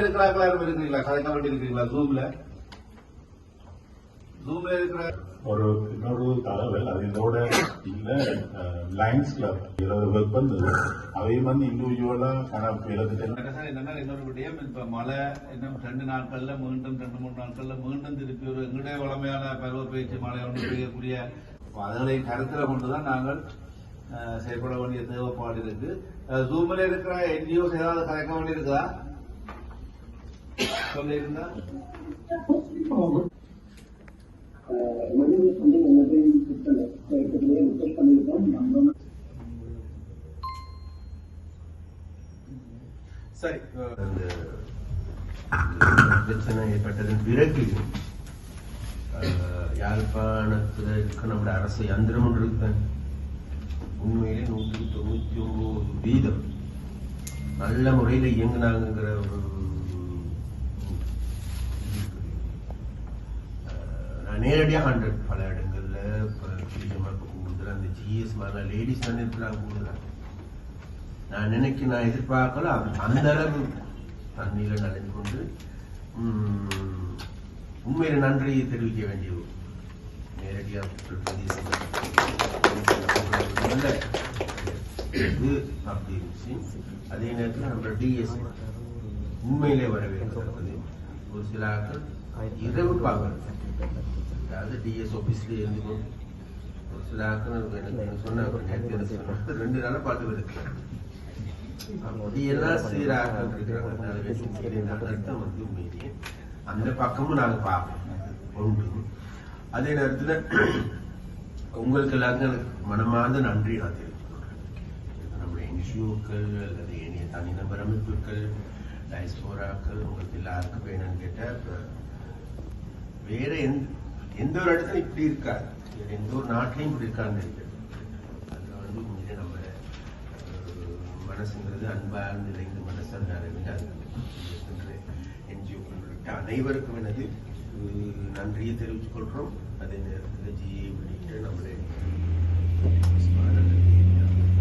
ஜூம்ல இருக்கிறாங்களா கதைக்க வேண்டி இருக்கிறீங்களா ஜூம்ல ஜூம்ல இருக்கிற ஒரு இன்னொரு தகவல் அது இதோட இல்ல லைன்ஸ் கிளப் ஏதாவது ஒர்க் பண்ணது அவையும் வந்து இண்டிவிஜுவலா கணக்கு எழுதிட்டு என்னன்னா இன்னொரு விடயம் இப்ப மழை இன்னும் ரெண்டு நாட்கள்ல மீண்டும் ரெண்டு மூணு நாட்கள்ல மீண்டும் திருப்பி ஒரு எங்களுடைய வளமையான பருவ பயிற்சி மழை ஒன்று பெய்யக்கூடிய அதுகளை கருத்துல கொண்டுதான் நாங்கள் அஹ், செயல்பட வேண்டிய தேவைப்பாடு இருக்கு. ஜூம்ல இருக்கிற என்ஜிஓஸ் ஏதாவது கலைக்க வேண்டியிருக்குதா சொல்லியிருந்தா மனித வந்து எல்லாத்தையும் பண்ணியிருக்கோம் நம்ம சரி அந்த பிரச்சனை ஏற்பட்டதன் பிறகு யாழ்ப்பாணத்தில் இருக்க நம்முடைய அரசு யந்திரம் ஒன்று உண்மையிலே நூற்றி தொண்ணூற்றி ஒன்பது வீதம் நல்ல முறையில் இயங்கினாங்கிற ஒரு அஹ், நான் நேரடியாக ஹண்ட்ரட் பல இடங்கள்ல இப்போ கூடுதல் அந்த ஜிஎஸ் மாதிரி லேடிஸ் தானே இருக்கிறாங்க நான் நினைக்க நான் எதிர்பார்க்கல அந்த அளவு தண்ணீர நனைஞ்சு கொண்டு உம், உண்மையில நன்றியை தெரிவிக்க வேண்டிய நேரடியாக நேரடியா இது அப்படி இருந்துச்சு அதே நேரத்தில் நம்ம டிஎஸ் உண்மையிலே வரவேற்கிறது ஒரு சில ஆட்கள் இரவு பார்க்கறது அதாவது டிஎஸ் ஆஃபீஸ்லேயே இருந்து கொண்டு ஒரு சில ஆட்கள் எனக்கு சொன்னாங்க நேற்று என்ன சொன்னாங்க, ரெண்டு நாளா பாட்டு வருது அப்படியெல்லாம் சீராக இருக்கிறாங்க அர்த்தம் வந்து உண்மையிலேயே அந்த பக்கமும் நாங்க பார்ப்போம் உண்டு அதே நேரத்துல உங்களுக்கு எல்லாருக்கும் மனமார்ந்த நன்றி நான் தெரிவிக்கிறேன் நம்முடைய என்ஜிஓக்கள் அல்லது தனிநபர் அமைப்புகள் டைஸ்போராக்கள் உங்களுக்கு எல்லாருக்கும் வேணும்னு கேட்டால் இப்போ வேற எந்த எந்த ஒரு இடத்துல இப்படி இருக்காது வேற எந்த ஒரு நாட்டிலையும் இப்படி இருக்கான்னு நினைக்கிறேன் அதுல வந்து உண்மையிலே நம்ம மனசுங்கிறது அன்பாக நிறைந்த மனசு அந்த அளவில் அது என்ஜிஓ உள்ளிட்ட அனைவருக்கும் எனது நன்றியை தெரிவித்துக் கொள்கிறோம் அதே நேரத்தில் ஜிஏ உள்ளிட்ட நம்மளை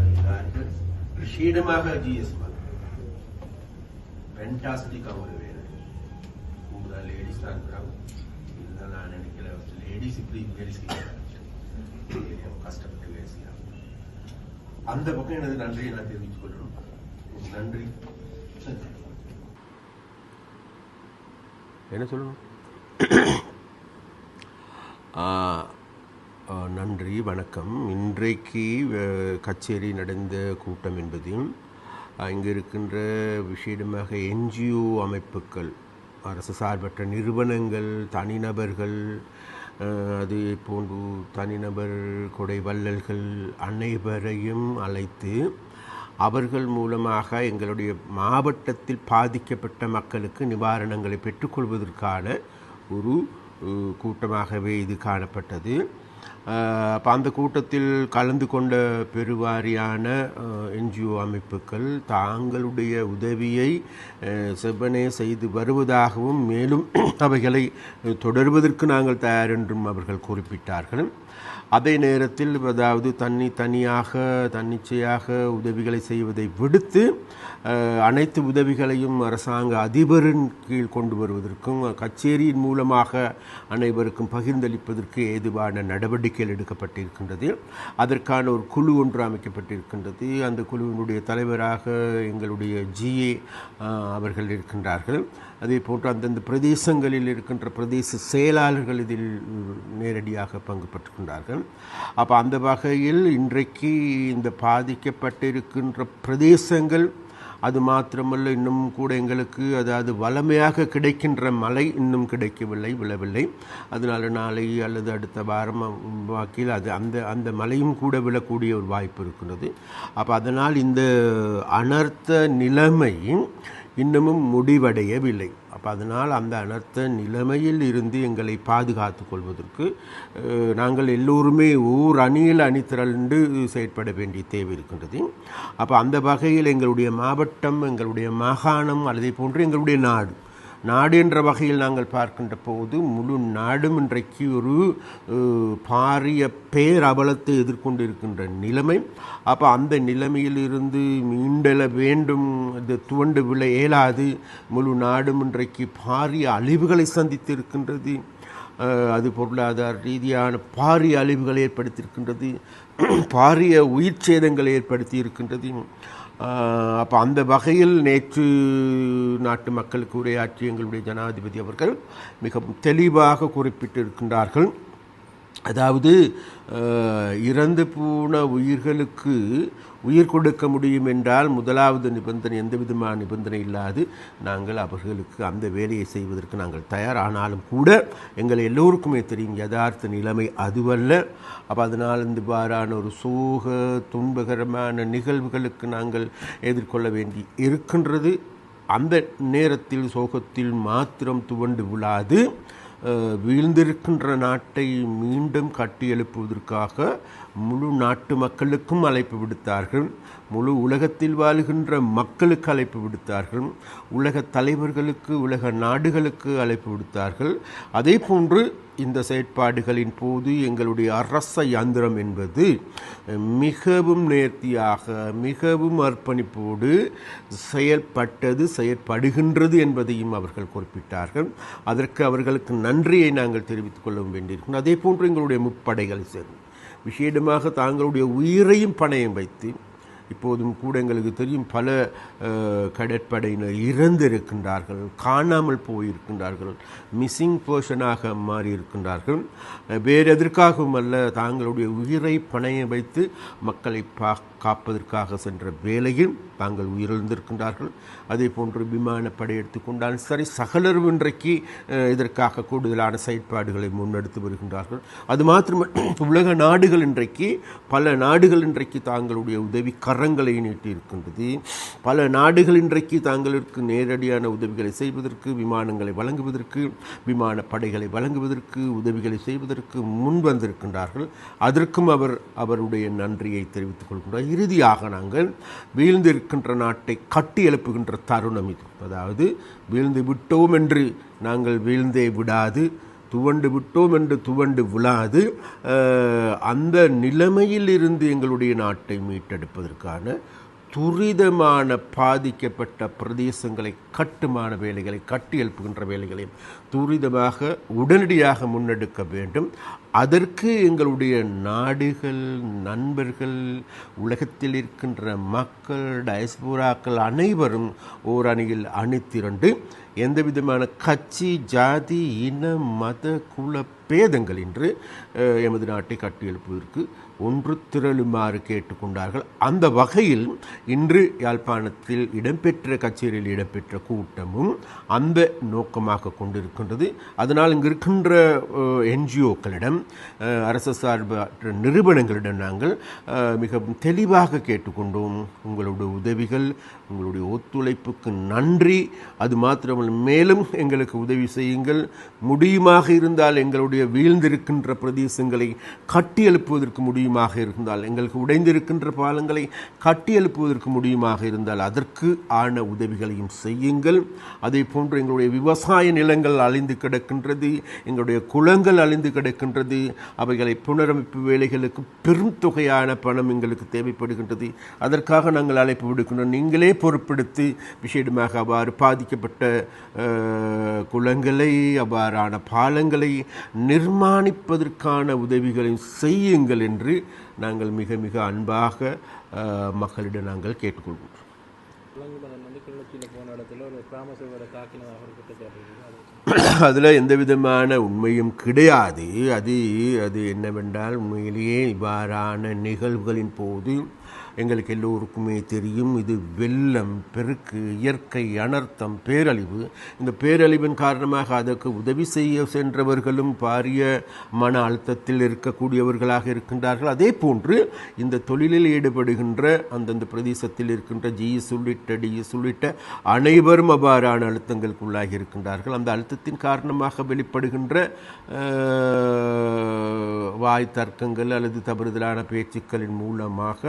அதிகாரிகள் ஜிஎஸ் ஃபென்டாஸ்டிக் அவங்க வேணும் கூடுதல் லேடிஸ் தான் இருக்கிறாங்க. இதுதான் நான் நினைக்கல. லேடிஸ் இப்படி வேலை கஷ்டப்பட்டு வேலை அந்த பக்கம் எனது நன்றியை நான் தெரிவித்துக் கொள்றோம் நன்றி. என்ன சொல்லணும்? நன்றி வணக்கம். இன்றைக்கு கச்சேரி நடந்த கூட்டம் என்பதையும் இங்கு இருக்கின்ற விஷயமாக என்ஜிஓ அமைப்புகள் அரசு சார்பற்ற நிறுவனங்கள் தனிநபர்கள் அது போன்று தனிநபர் கொடை வள்ளல்கள் அனைவரையும் அழைத்து அவர்கள் மூலமாக எங்களுடைய மாவட்டத்தில் பாதிக்கப்பட்ட மக்களுக்கு நிவாரணங்களை பெற்றுக்கொள்வதற்கான ஒரு கூட்டமாகவே இது காணப்பட்டது. அப்போ அந்த கூட்டத்தில் கலந்து கொண்ட பெருவாரியான என்ஜிஓ அமைப்புகள் தாங்களுடைய உதவியை செவ்வனே செய்து வருவதாகவும் மேலும் அவைகளை தொடர்வதற்கு நாங்கள் தயார் என்றும் அவர்கள் குறிப்பிட்டார்கள். அதே நேரத்தில் அதாவது தனி தனியாக தன்னிச்சையாக உதவிகளை செய்வதை விடுத்து அனைத்து உதவிகளையும் அரசாங்க அதிபரின் கீழ் கொண்டு வருவதற்கும் கச்சேரியின் மூலமாக அனைவருக்கும் பகிர்ந்தளிப்பதற்கு ஏதுவான நடவடிக்கை நடவடிக்கைகள் எடுக்கப்பட்டிருக்கின்றது. அதற்கான ஒரு குழு ஒன்று அமைக்கப்பட்டிருக்கின்றது. அந்த குழுவினுடைய தலைவராக எங்களுடைய ஜிஏ அவர்கள் இருக்கின்றார்கள். அதே போன்று அந்தந்த பிரதேசங்களில் இருக்கின்ற பிரதேச செயலாளர்கள் இதில் நேரடியாக பங்கு பெற்றுக்கின்றார்கள் அப்போ அந்த வகையில் இன்றைக்கு இந்த பாதிக்கப்பட்டிருக்கின்ற பிரதேசங்கள் அது மாத்திரமல்ல இன்னும் கூட எங்களுக்கு அதாவது வளமையாக கிடைக்கின்ற மழை இன்னும் கிடைக்கவில்லை விழவில்லை. அதனால் நாளை அல்லது அடுத்த வாரம் வாக்கில் அது அந்த அந்த மழையும் கூட விழக்கூடிய ஒரு வாய்ப்பு இருக்கிறது. அப்போ அதனால் இந்த அனர்த்த நிலைமை இன்னமும் முடிவடையவில்லை. அப்போ அதனால் அந்த அனர்த்த நிலைமையில் இருந்து எங்களை பாதுகாத்து கொள்வதற்கு நாங்கள் எல்லோருமே ஊர் அணியில் அணி திரண்டு செயற்பட வேண்டிய தேவை இருக்கின்றது. அப்போ அந்த வகையில் எங்களுடைய மாவட்டம் எங்களுடைய மாகாணம் அல்லது போன்று எங்களுடைய நாடு நாடு என்ற வகையில் நாங்கள் பார்க்கின்ற போது முழு நாடும் இன்றைக்கு ஒரு பாரிய பேரபலத்தை எதிர்கொண்டு இருக்கின்ற நிலைமை. அப்போ அந்த நிலைமையிலிருந்து மீண்டல வேண்டும் இது துவண்டு விழ இயலாது. முழு நாடும் இன்றைக்கு பாரிய அழிவுகளை சந்தித்து இருக்கின்றது அது பொருளாதார ரீதியான பாரிய அழிவுகளை ஏற்படுத்தியிருக்கின்றது. பாரிய உயிர் சேதங்களை ஏற்படுத்தி இருக்கின்றது அப்போ அந்த வகையில் நேற்று நாட்டு மக்களுக்கு உரையாற்றி எங்களுடைய ஜனாதிபதி அவர்கள் மிகவும் தெளிவாக குறிப்பிட்டிருக்கின்றார்கள். அதாவது இறந்து போன உயிர்களுக்கு உயிர் கொடுக்க முடியும் என்றால் முதலாவது நிபந்தனை எந்த விதமான நிபந்தனை இல்லாது நாங்கள் அவர்களுக்கு அந்த வேலையை செய்வதற்கு நாங்கள் தயார் ஆனாலும் கூட எங்கள் எல்லோருக்குமே தெரியும் யதார்த்த நிலைமை அதுவல்ல. அப்போ அதனால் இந்த வாரான ஒரு சோக துன்பகரமான நிகழ்வுகளுக்கு நாங்கள் எதிர்கொள்ள வேண்டி இருக்கின்றது. அந்த நேரத்தில் சோகத்தில் மாத்திரம் துவண்டு விழாது. வீழ்ந்திருக்கின்ற நாட்டை மீண்டும் கட்டியெழுப்புவதற்காக முழு நாட்டு மக்களுக்கும் அழைப்பு விடுத்தார்கள். முழு உலகத்தில் வாழுகின்ற மக்களுக்கு அழைப்பு விடுத்தார்கள். உலக தலைவர்களுக்கு உலக நாடுகளுக்கு அழைப்பு விடுத்தார்கள். அதே போன்று இந்த செயற்பாடுகளின் போது எங்களுடைய அரச யந்திரம் என்பது மிகவும் நேர்த்தியாக மிகவும் அர்ப்பணிப்போடு செயல்பட்டது செயற்படுகின்றது என்பதையும் அவர்கள் குறிப்பிட்டார்கள். அதற்கு அவர்களுக்கு நன்றியை நாங்கள் தெரிவித்துக் கொள்ள வேண்டியிருக்கும். அதே போன்று எங்களுடைய முப்படைகளை சேர்ந்து விசேடமாக தாங்களுடைய உயிரையும் பணயம் வைத்து இப்போதும் கூட எங்களுக்கு தெரியும் பல கடற்படையினர் இறந்திருக்கின்றார்கள் காணாமல் போயிருக்கின்றார்கள் மிஸ்ஸிங் பர்சனாக மாறி இருக்கின்றார்கள் வேறு எதற்காகவும் அல்ல தாங்களுடைய உயிரை பணைய வைத்து மக்களை பா காப்பதற்காக சென்ற வேலையில் தாங்கள் உயிரிழந்திருக்கின்றார்கள். அதே போன்று விமானப்படை எடுத்துக்கொண்டாலும் சரி சகலரும் இன்றைக்கு இதற்காக கூடுதலான செயற்பாடுகளை முன்னெடுத்து வருகின்றார்கள். அது மாத்திரம் உலக நாடுகள் இன்றைக்கு பல நாடுகள் இன்றைக்கு தாங்களுடைய உதவி கரங்களை நீட்டியிருக்கின்றது. பல நாடுகள் இன்றைக்கு தாங்களுக்கு நேரடியான உதவிகளை செய்வதற்கு விமானங்களை வழங்குவதற்கு விமான படைகளை வழங்குவதற்கு உதவிகளை செய்வதற்கு முன் வந்திருக்கின்றார்கள். அதற்கும் அவர் அவருடைய நன்றியை தெரிவித்துக் கொள்கின்றார் இறுதியாக நாங்கள் வீழ்ந்திருக்கின்ற நாட்டை கட்டி எழுப்புகின்ற தருணம் இது. அதாவது வீழ்ந்து விட்டோம் என்று நாங்கள் வீழ்ந்தே விடாது. துவண்டு விட்டோம் என்று துவண்டு விழாது அந்த நிலைமையில் இருந்து எங்களுடைய நாட்டை மீட்டெடுப்பதற்கான துரிதமான பாதிக்கப்பட்ட பிரதேசங்களை கட்டுமான வேலைகளை கட்டி எழுப்புகின்ற வேலைகளையும் துரிதமாக உடனடியாக முன்னெடுக்க வேண்டும். அதற்கு எங்களுடைய நாடுகள் நண்பர்கள் உலகத்தில் இருக்கின்ற மக்கள் டயஸ்போராக்கள் அனைவரும் ஓர் அணியில் அணிதிரண்டு எந்த விதமான கட்சி ஜாதி இன மத குல பேதங்கள் என்று எமது நாட்டை கட்டியெழுப்புவதற்கு ஒன்று திரளுமாறு கேட்டுக்கொண்டார்கள். அந்த வகையில் இன்று யாழ்ப்பாணத்தில் இடம்பெற்ற கச்சேரியில் இடம்பெற்ற கூட்டமும் அந்த நோக்கமாக கொண்டிருக்கின்றது. அதனால் இங்கு இருக்கின்ற என்ஜிஓக்களிடம் அரசு சார்பற்ற நிறுவனங்களிடம் நாங்கள் மிகவும் தெளிவாக கேட்டுக்கொண்டோம். உங்களுடைய உதவிகள் உங்களுடைய ஒத்துழைப்புக்கு நன்றி. அது மாத்திரமல்ல மேலும் எங்களுக்கு உதவி செய்யுங்கள். முடியுமாக இருந்தால் எங்களுடைய வீழ்ந்திருக்கின்ற பிரதேசங்களை கட்டியெழுப்புவதற்கு முடியும். முடியுமாக இருந்தால் எங்களுக்கு உடைந்திருக்கின்ற பாலங்களை கட்டியெழுப்புவதற்கு முடியுமாக இருந்தால் அதற்கு ஆன உதவிகளையும் செய்யுங்கள். அதே போன்று எங்களுடைய விவசாய நிலங்கள் அழிந்து கிடக்கின்றது எங்களுடைய குளங்கள் அழிந்து கிடக்கின்றது அவைகளை புனரமைப்பு வேலைகளுக்கு பெரும் தொகையான பணம் எங்களுக்கு தேவைப்படுகின்றது. அதற்காக நாங்கள் அழைப்பு விடுக்கின்றோம். நீங்களே பொறுப்பெடுத்து விசேடமாக அவ்வாறு பாதிக்கப்பட்ட குளங்களை அவ்வாறான பாலங்களை நிர்மாணிப்பதற்கான உதவிகளை செய்யுங்கள் என்று நாங்கள் மிக மிக அன்பாக மக்களிடம் நாங்கள் கேட்டுக்கொள்வோம் அதில் எந்த விதமான உண்மையும் கிடையாது. அது அது என்னவென்றால் உண்மையிலேயே இவ்வாறான நிகழ்வுகளின் போது எங்களுக்கு எல்லோருக்குமே தெரியும் இது வெள்ளம் பெருக்கு இயற்கை அனர்த்தம் பேரழிவு. இந்த பேரழிவின் காரணமாக அதற்கு உதவி செய்ய சென்றவர்களும் பாரிய மன அழுத்தத்தில் இருக்கக்கூடியவர்களாக இருக்கின்றார்கள். அதே போன்று இந்த தொழிலில் ஈடுபடுகின்ற அந்தந்த பிரதேசத்தில் இருக்கின்ற ஜிஎஸ் உள்ளிட்ட டிஎஸ் உள்ளிட்ட அனைவரும் அவ்வாறான அழுத்தங்களுக்குள்ளாகி இருக்கின்றார்கள். அந்த அழுத்தத்தின் காரணமாக வெளிப்படுகின்ற வாய் தர்க்கங்கள் அல்லது தவறுதலான பேச்சுக்களின் மூலமாக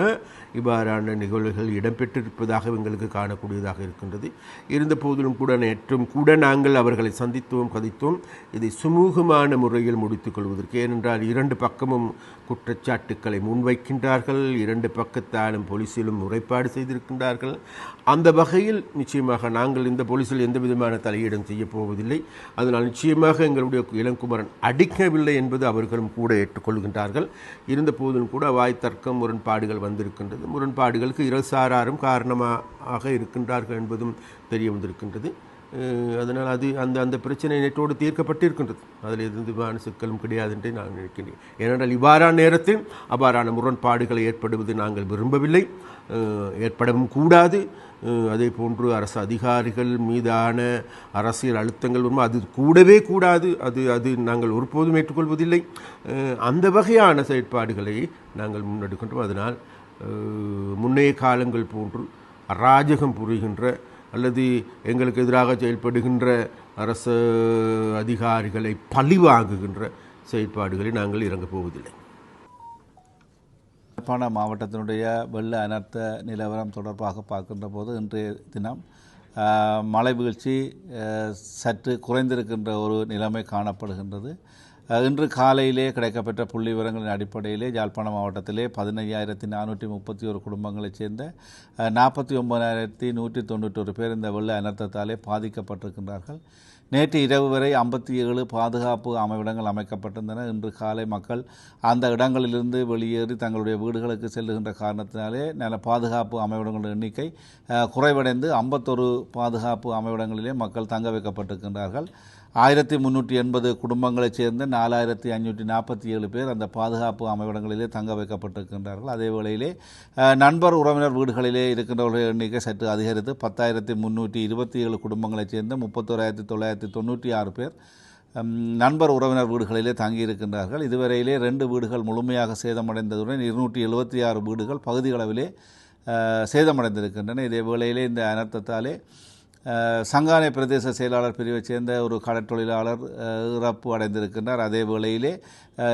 இவ்வாறான நிகழ்வுகள் இடம்பெற்றிருப்பதாக எங்களுக்கு காணக்கூடியதாக இருக்கின்றது. இருந்த போதிலும் கூட நேற்றும் கூட நாங்கள் அவர்களை சந்தித்தோம் கதித்தோம். இதை சுமூகமான முறையில் முடித்துக் கொள்வதற்கு ஏனென்றால் இரண்டு பக்கமும் குற்றச்சாட்டுக்களை முன்வைக்கின்றார்கள் இரண்டு பக்கத்தாலும் போலீஸிலும் முறைப்பாடு செய்திருக்கின்றார்கள். அந்த வகையில் நிச்சயமாக நாங்கள் இந்த போலீஸில் எந்த விதமான தலையீடும் செய்யப் போவதில்லை. அதனால் நிச்சயமாக எங்களுடைய இளங்குமரன் அடிக்கவில்லை என்பது அவர்களும் கூட ஏற்றுக்கொள்கின்றார்கள். இருந்த போதிலும் கூட வாய் தர்க்கம் முரண்பாடுகள் வந்திருக்கின்றது. முரண்பாடுகளுக்கு இரசாராரும் காரணமாக இருக்கின்றார்கள் என்பதும் தெரிய வந்திருக்கின்றது. அதனால் அது அந்த அந்த பிரச்சனை நேற்றோடு தீர்க்கப்பட்டிருக்கின்றது. அதில் எந்த சிக்கலும் கிடையாது என்று நான் நினைக்கின்றேன். ஏனென்றால் இவ்வாறான நேரத்தில் அவ்வாறான முரண்பாடுகளை ஏற்படுவது நாங்கள் விரும்பவில்லை. ஏற்படவும் கூடாது. அதே போன்று அரசு அதிகாரிகள் மீதான அரசியல் அழுத்தங்கள் வரும் அது கூடவே கூடாது. அது அது நாங்கள் ஒருபோதும் ஏற்றுக்கொள்வதில்லை. அந்த வகையான செயற்பாடுகளை நாங்கள் முன்னெடுக்கின்றோம். அதனால் முன்னைய காலங்கள் போன்று அராஜகம் புரிகின்ற அல்லது எங்களுக்கு எதிராக செயல்படுகின்ற அரசு அதிகாரிகளை பழிவாங்குகின்ற செயல்பாடுகளை நாங்கள் இறங்கப் போவதில்லை. யாழ்ப்பாண மாவட்டத்தினுடைய வெள்ள அனர்த்த நிலவரம் தொடர்பாக பார்க்கின்ற போது இன்றைய தினம் மழை வீழ்ச்சி சற்று குறைந்திருக்கின்ற ஒரு நிலைமை காணப்படுகின்றது. இன்று காலையிலே கிடைக்கப்பெற்ற புள்ளி விவரங்களின் அடிப்படையிலே யாழ்ப்பாண மாவட்டத்திலே பதினையாயிரத்தி நானூற்றி முப்பத்தி ஒரு குடும்பங்களைச் சேர்ந்த நாற்பத்தி ஒன்பதாயிரத்தி நூற்றி தொண்ணூற்றொரு பேர் இந்த வெள்ள அனர்த்தத்தாலே பாதிக்கப்பட்டிருக்கின்றார்கள். நேற்று இரவு வரை ஐம்பத்தி ஏழு பாதுகாப்பு அமைவிடங்கள் அமைக்கப்பட்டிருந்தன. இன்று காலை மக்கள் அந்த இடங்களிலிருந்து வெளியேறி தங்களுடைய வீடுகளுக்கு செல்லுகின்ற காரணத்தினாலே நல்ல பாதுகாப்பு அமைவிடங்களின் எண்ணிக்கை குறைவடைந்து ஐம்பத்தொரு பாதுகாப்பு அமைவிடங்களிலே மக்கள் தங்க வைக்கப்பட்டிருக்கின்றார்கள். ஆயிரத்தி முந்நூற்றி எண்பது குடும்பங்களைச் சேர்ந்த நாலாயிரத்தி ஐநூற்றி நாற்பத்தி ஏழு பேர் அந்த பாதுகாப்பு அமைவிடங்களிலே தங்க வைக்கப்பட்டிருக்கின்றார்கள். அதே வேளையிலே நண்பர் உறவினர் வீடுகளிலே இருக்கின்றவர்கள் எண்ணிக்கை சற்று அதிகரித்து பத்தாயிரத்தி முந்நூற்றி இருபத்தி ஏழு குடும்பங்களைச் சேர்ந்த முப்பத்தோராயிரத்தி தொள்ளாயிரத்தி தொண்ணூற்றி ஆறு பேர் நண்பர் உறவினர் வீடுகளிலே தங்கியிருக்கின்றார்கள். இதுவரையிலே ரெண்டு வீடுகள் முழுமையாக சேதமடைந்ததுடன் இருநூற்றி எழுபத்தி ஆறு வீடுகள் பகுதிகளவிலே சேதமடைந்திருக்கின்றன. இதே வேளையிலே இந்த அனர்த்தத்தாலே சங்கானை பிரதேச செயலாளர் பிரிவைச் சேர்ந்த ஒரு கடற் தொழிலாளர் இறப்பு அடைந்திருக்கின்றார். அதே வேளையிலே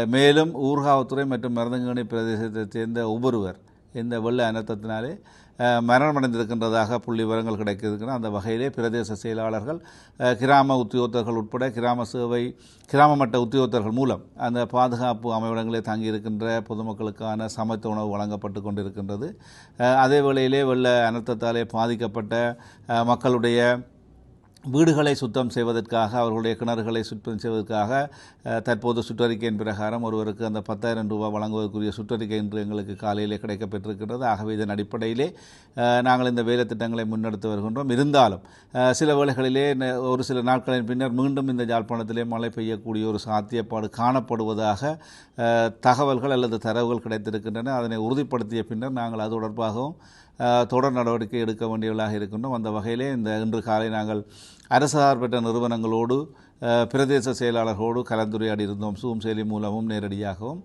மேலும் ஊர்காவத்துறை மற்றும் மருதங்கணி பிரதேசத்தைச் சேர்ந்த ஒவ்வொருவர் இந்த வெள்ள அனர்த்தத்தினாலே மரணமடைந்திருக்கின்றதாக புள்ளி விவரங்கள் கிடைக்கின்றன. அந்த வகையிலே பிரதேச செயலாளர்கள் கிராம உத்தியோகத்தர்கள் உட்பட கிராம சேவை கிராம மட்ட உத்தியோகத்தர்கள் மூலம் அந்த பாதுகாப்பு அமைவிடங்களே தங்கியிருக்கின்ற பொதுமக்களுக்கான சமத்து உணவு வழங்கப்பட்டு கொண்டிருக்கின்றது. அதே வேளையிலே வெள்ள அனர்த்தத்தாலே பாதிக்கப்பட்ட மக்களுடைய வீடுகளை சுத்தம் செய்வதற்காக அவர்களுடைய கிணறுகளை சுத்தம் செய்வதற்காக தற்போது சுற்றறிக்கையின் பிரகாரம் ஒருவருக்கு அந்த பத்தாயிரம் ரூபாய் வழங்குவதற்குரிய சுற்றறிக்கை இன்று எங்களுக்கு காலையிலே கிடைக்கப்பட்டிருக்கின்றது. ஆகவே இதன் அடிப்படையிலே நாங்கள் இந்த வேலை திட்டங்களை முன்னெடுத்து வருகின்றோம். இருந்தாலும் சில வேளைகளிலே ஒரு சில நாட்களின் பின்னர் மீண்டும் இந்த யாழ்ப்பாணத்திலே மழை பெய்யக்கூடிய ஒரு சாத்தியப்பாடு காணப்படுவதாக தகவல்கள் அல்லது தரவுகள் கிடைத்திருக்கின்றன. அதனை உறுதிப்படுத்திய பின்னர் நாங்கள் அது தொடர்பாகவும் தொடர் நடவடிக்கை எடுக்க வேண்டியவர்களாக இருக்கின்றோம். அந்த வகையிலே இந்த இன்று காலை நாங்கள் அரசு சார்பற்ற நிறுவனங்களோடு பிரதேச செயலாளர்களோடு கலந்துரையாடி இருந்தோம் சூம் செயலி மூலமும் நேரடியாகவும்.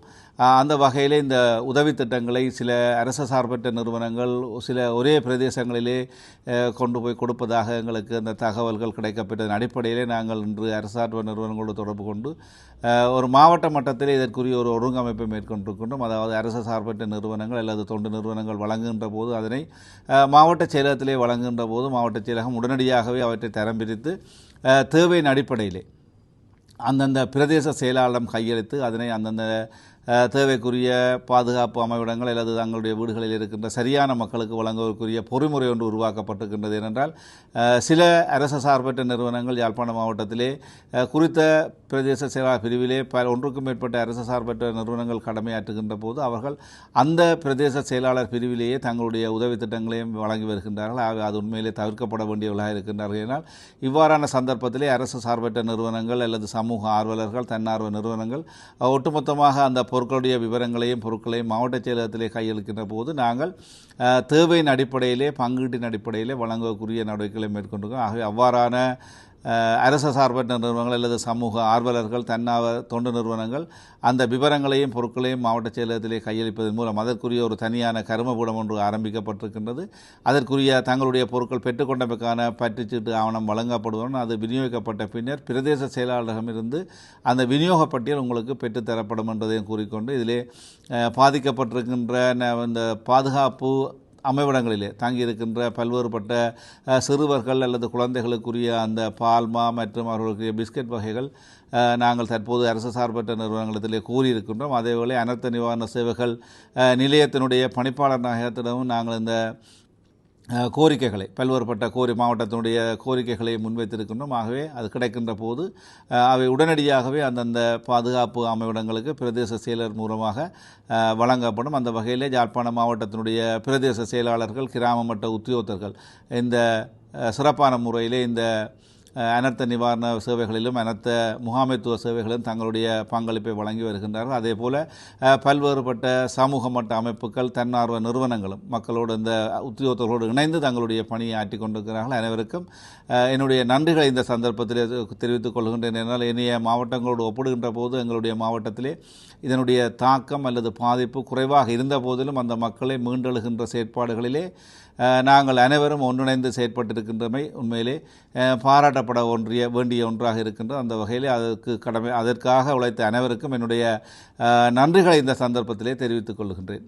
அந்த வகையில் இந்த உதவி திட்டங்களை சில அரசு சார்பற்ற நிறுவனங்கள் சில ஒரே பிரதேசங்களிலே கொண்டு போய் கொடுப்பதாக எங்களுக்கு அந்த தகவல்கள் கிடைக்கப்பட்டதன் அடிப்படையிலே நாங்கள் இன்று அரசு சார்பற்ற நிறுவனங்களோடு தொடர்பு கொண்டு ஒரு மாவட்ட மட்டத்திலே இதற்குரிய ஒரு ஒருங்கமைப்பை மேற்கொண்டிருக்கின்றோம். அதாவது அரசு சார்பற்ற நிறுவனங்கள் அல்லது தொண்டு நிறுவனங்கள் வழங்குகின்ற போது அதனை மாவட்ட செயலகத்திலே வழங்குகின்ற போது மாவட்ட செயலகம் உடனடியாகவே அவற்றை தரம் பிரித்து தேவையின் அடிப்படையிலே அந்தந்த பிரதேச செயலாளரிடம் கையளித்து அதனை அந்தந்த தேவைக்குரிய பாதுகாப்பு அமைவிடங்கள் அல்லது தங்களுடைய வீடுகளில் இருக்கின்ற சரியான மக்களுக்கு வழங்குவதற்குரிய பொறிமுறை ஒன்று உருவாக்கப்பட்டிருக்கின்றது ஏனென்றால் சில அரசு சார்பற்ற நிறுவனங்கள் யாழ்ப்பாண மாவட்டத்திலே குறித்த பிரதேச சேவா பிரிவிலே பல ஒன்றுக்கும் மேற்பட்ட அரசு சார்பற்ற நிறுவனங்கள் கடமையாற்றுகின்ற போது அவர்கள் அந்த பிரதேச செயலாளர் பிரிவிலேயே தங்களுடைய உதவி திட்டங்களையும் வழங்கி வருகின்றார்கள். ஆக அது உண்மையிலே தவிர்க்கப்பட வேண்டியவர்களாக இருக்கின்றார்கள். ஏனால் இவ்வாறான சந்தர்ப்பத்திலே அரசு சார்பற்ற நிறுவனங்கள் அல்லது சமூக ஆர்வலர்கள் தன்னார்வ நிறுவனங்கள் ஒட்டுமொத்தமாக அந்த பொருட்களுடைய விவரங்களையும் பொருட்களையும் மாவட்ட செயலகத்திலே கையளிக்கின்ற போது நாங்கள் தேவையின் அடிப்படையிலே பங்கீட்டின் அடிப்படையிலே வழங்கக்கூடிய நடவடிக்கைகளை மேற்கொண்டிருக்கோம். ஆகவே அவ்வாறான அரச சார்பற்ற நிறுவனங்கள் அல்லது சமூக ஆர்வலர்கள் தன்னார்வ தொண்டு நிறுவனங்கள் அந்த விவரங்களையும் பொருட்களையும் மாவட்ட செயலகத்திலே கையளிப்பதன் மூலம் அதற்குரிய ஒரு தனியான கருமபூடம் ஒன்று ஆரம்பிக்கப்பட்டிருக்கின்றது. அதற்குரிய தங்களுடைய பொருட்கள் பெற்றுக்கொண்டமைக்கான பற்றுச்சீட்டு ஆவணம் வழங்கப்படுவதுடன் அது விநியோகிக்கப்பட்ட பின்னர் பிரதேச செயலாளரிடமிருந்து அந்த விநியோக பட்டியல் உங்களுக்கு பெற்றுத்தரப்படும் என்பதையும் கூறிக்கொண்டு இதிலே பாதிக்கப்பட்டிருக்கின்ற ந- இந்த பாதுகாப்பு அமைவிடங்களிலே தங்கியிருக்கின்ற பல்வேறுபட்ட சிறுவர்கள் அல்லது குழந்தைகளுக்குரிய அந்த பால்மா மற்றும் அவர்களுக்குரிய பிஸ்கட் வகைகள் நாங்கள் தற்போது அரசு சார்பற்ற நிறுவனங்களிலே கூறியிருக்கின்றோம். அதேவேளை அனர்த்த நிவாரண சேவைகள் நிலையத்தினுடைய பணிப்பாளர் நாயகத்திடமும் நாங்கள் இந்த கோரிக்கைகளை பல்வேறுபட்ட கோரி மாவட்டத்தினுடைய கோரிக்கைகளை முன்வைத்திருக்கின்றோம். ஆகவே அது கிடைக்கின்ற போது அவை உடனடியாகவே அந்தந்த பாதுகாப்பு அமைவிடங்களுக்கு பிரதேச செயலர் மூலமாக வழங்கப்படும். அந்த வகையிலே யாழ்ப்பாண மாவட்டத்தினுடைய பிரதேச செயலாளர்கள் கிராம மட்ட உத்தியோகத்தர்கள் இந்த சிறப்பான முறையிலே இந்த அனர்த்த நிவாரண சேவைகளிலும் அனர்த்த முகாமைத்துவ சேவைகளிலும் தங்களுடைய பங்களிப்பை வழங்கி வருகின்றார்கள். அதே போல் பல்வேறுபட்ட சமூக மட்ட அமைப்புகள் தன்னார்வ நிறுவனங்களும் மக்களோடு இந்த உத்தியோகத்தர்களோடு இணைந்து தங்களுடைய பணியை ஆற்றிக் கொண்டிருக்கிறார்கள். அனைவருக்கும் என்னுடைய நன்றிகளை இந்த சந்தர்ப்பத்தில் தெரிவித்துக் கொள்கின்றேன் என்னால் இனிய மாவட்டங்களோடு ஒப்பிடுகின்ற போது எங்களுடைய மாவட்டத்திலே இதனுடைய தாக்கம் அல்லது பாதிப்பு குறைவாக இருந்த போதிலும் அந்த மக்களை மீண்டெழுகின்ற செயற்பாடுகளிலே நாங்கள் அனைவரும் ஒன்றிணைந்து செயற்பட்டிருக்கின்றமை உண்மையிலே பாராட்டப்பட ஒன்றிய வேண்டிய ஒன்றாக இருக்கின்ற அந்த வகையிலே அதற்கு கடமை அதற்காக உழைத்த அனைவருக்கும் என்னுடைய நன்றிகளை இந்த சந்தர்ப்பத்திலே தெரிவித்துக் கொள்கின்றேன்.